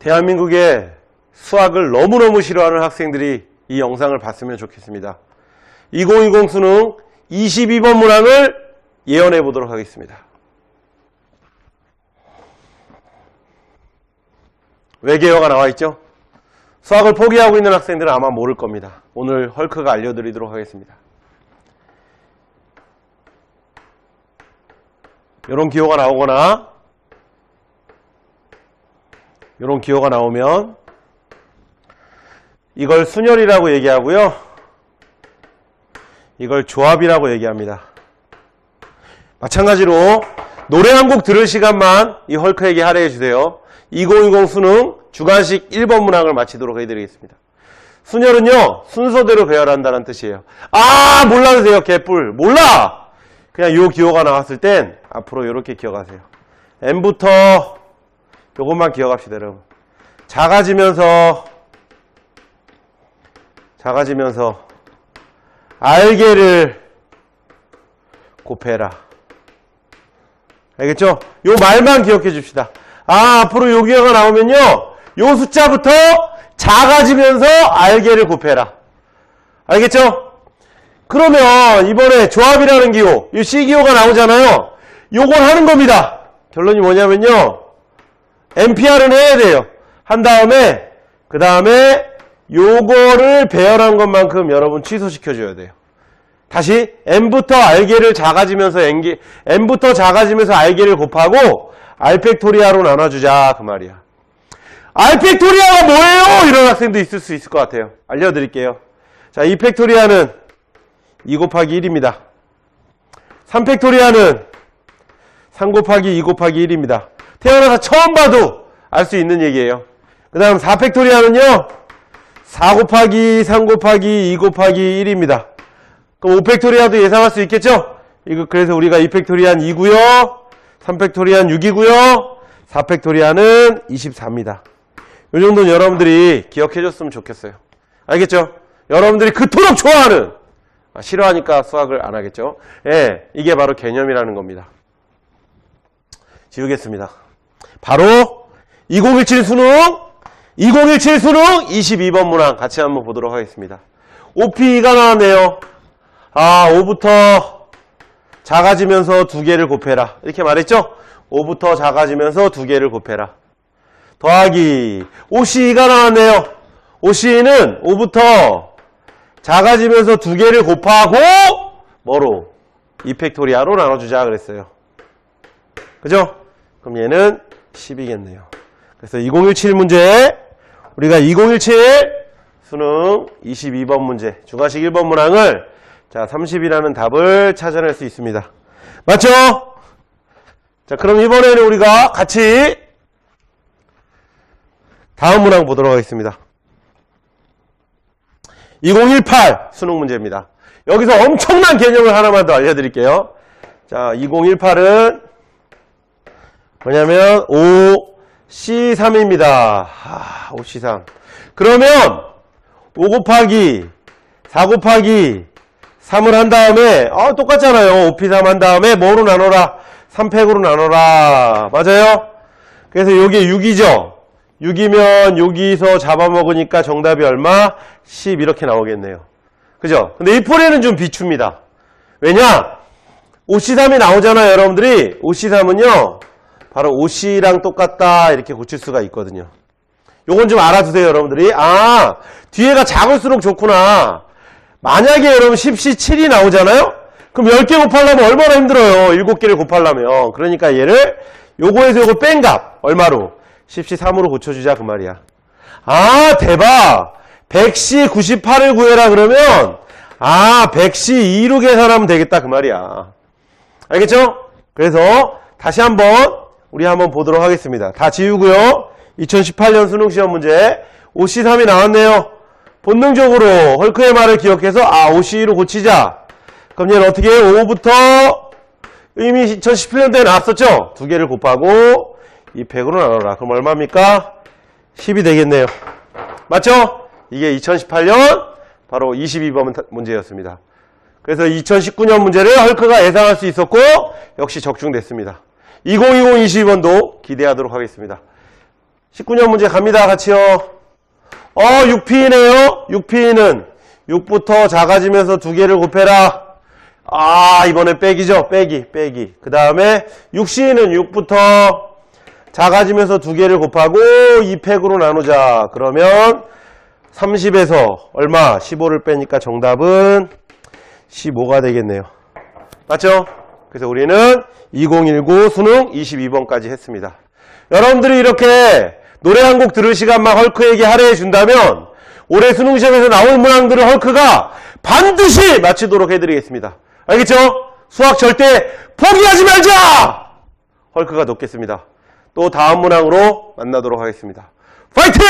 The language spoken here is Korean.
대한민국의 수학을 너무너무 싫어하는 학생들이 이 영상을 봤으면 좋겠습니다. 2020 수능 22번 문항을 예언해 보도록 하겠습니다. 외계어가 나와 있죠? 수학을 포기하고 있는 학생들은 아마 모를 겁니다. 오늘 헐크가 알려드리도록 하겠습니다. 이런 기호가 나오거나 이런 기호가 나오면 이걸 순열이라고 얘기하고요. 이걸 조합이라고 얘기합니다. 마찬가지로 노래 한 곡 들을 시간만 이 헐크에게 할애해 주세요. 2020 수능 주관식 1번 문항을 마치도록 해드리겠습니다. 순열은요, 순서대로 배열한다는 뜻이에요. 아, 몰라주세요, 개뿔. 몰라! 그냥 요 기호가 나왔을 땐 앞으로 이렇게 기억하세요. M부터 요것만 기억합시다, 여러분. 작아지면서, 작아지면서, 알게를 곱해라. 알겠죠? 요 말만 기억해 줍시다. 아, 앞으로 요 기호가 나오면요, 요 숫자부터 작아지면서 알게를 곱해라. 알겠죠? 그러면 이번에 조합이라는 기호, 이 C 기호가 나오잖아요. 요걸 하는 겁니다. 결론이 뭐냐면요. NPR은 해야 돼요. 한 다음에 그 다음에 요거를 배열한 것만큼 여러분 취소시켜 줘야 돼요. 다시 n부터 알게를 작아지면서 n기, n부터 작아지면서 알게를 곱하고 알팩토리아로 나눠주자 그 말이야. 알팩토리아가 뭐예요? 이런 학생도 있을 수 있을 것 같아요. 알려드릴게요. 자, 이 팩토리아는 2 곱하기 1입니다. 3팩토리아는 3 곱하기 2 곱하기 1입니다. 태어나서 처음 봐도 알 수 있는 얘기예요. 그 다음 4팩토리아는요. 4 곱하기 3 곱하기 2 곱하기 1입니다. 그럼 5팩토리아도 예상할 수 있겠죠? 이거 그래서 우리가 2팩토리아는 2고요. 3팩토리아는 6이고요. 4팩토리아는 24입니다. 이 정도는 여러분들이 기억해 줬으면 좋겠어요. 알겠죠? 여러분들이 그토록 좋아하는 아, 싫어하니까 수학을 안 하겠죠? 예, 이게 바로 개념이라는 겁니다. 지우겠습니다. 바로 2017 수능 2017 수능 22번 문항 같이 한번 보도록 하겠습니다. OP가 나왔네요. 아, 5부터 작아지면서 두 개를 곱해라. 이렇게 말했죠? 5부터 작아지면서 두 개를 곱해라. 더하기 OC가 나왔네요. OC는 5부터 작아지면서 두 개를 곱하고 뭐로? 2팩토리아로 나눠주자 그랬어요. 그죠? 그럼 얘는 10이겠네요. 그래서 2017 문제 우리가 2017 수능 22번 문제 중화식 1번 문항을 자 30이라는 답을 찾아낼 수 있습니다. 맞죠? 자 그럼 이번에는 우리가 같이 다음 문항 보도록 하겠습니다. 2018 수능 문제입니다. 여기서 엄청난 개념을 하나만 더 알려드릴게요. 자, 2018은 뭐냐면 5C3입니다. 아, 5C3. 그러면 5 곱하기 4 곱하기 3을 한 다음에 아, 똑같잖아요. 5P3 한 다음에 뭐로 나눠라? 3팩으로 나눠라. 맞아요? 그래서 여기 6이죠. 6이면 여기서 잡아먹으니까 정답이 얼마? 10 이렇게 나오겠네요. 그죠? 근데 이 폴에는 좀 비춥니다. 왜냐? OC3이 나오잖아요, 여러분들이. OC3은요, 바로 OC랑 똑같다, 이렇게 고칠 수가 있거든요. 요건 좀 알아두세요, 여러분들이. 아, 뒤에가 작을수록 좋구나. 만약에 여러분 10C 7이 나오잖아요? 그럼 10개 곱하려면 얼마나 힘들어요, 7개를 곱하려면. 그러니까 얘를 요거에서 요거 뺀 값, 얼마로? 10C 3으로 고쳐주자, 그 말이야. 아, 대박! 100C 98을 구해라 그러면, 아, 100C 2로 계산하면 되겠다, 그 말이야. 알겠죠? 그래서, 다시 한번, 우리 한번 보도록 하겠습니다. 다 지우고요. 2018년 수능시험 문제, 5C3이 나왔네요. 본능적으로 헐크의 말을 기억해서, 아, 5C2로 고치자. 그럼 얘는 어떻게 해요? 5부터, 이미 2018년도에 나왔었죠? 두 개를 곱하고, 이 100으로 나눠라. 그럼 얼마입니까? 10이 되겠네요. 맞죠? 이게 2018년 바로 22번 문제였습니다. 그래서 2019년 문제를 헐크가 예상할 수 있었고 역시 적중됐습니다. 2020 22번도 기대하도록 하겠습니다. 19년 문제 갑니다. 같이요. 어, 6P네요. 6P는 6부터 작아지면서 두 개를 곱해라. 아, 이번엔 빼기죠. 빼기, 빼기. 그 다음에 6C는 6부터 작아지면서 두 개를 곱하고 2팩으로 나누자. 그러면 30에서 얼마? 15를 빼니까 정답은 15가 되겠네요. 맞죠? 그래서 우리는 2019 수능 22번까지 했습니다. 여러분들이 이렇게 노래 한 곡 들을 시간만 헐크에게 할애해 준다면 올해 수능 시험에서 나올 문항들을 헐크가 반드시 마치도록 해드리겠습니다. 알겠죠? 수학 절대 포기하지 말자! 헐크가 돕겠습니다. 또 다음 문항으로 만나도록 하겠습니다. 파이팅!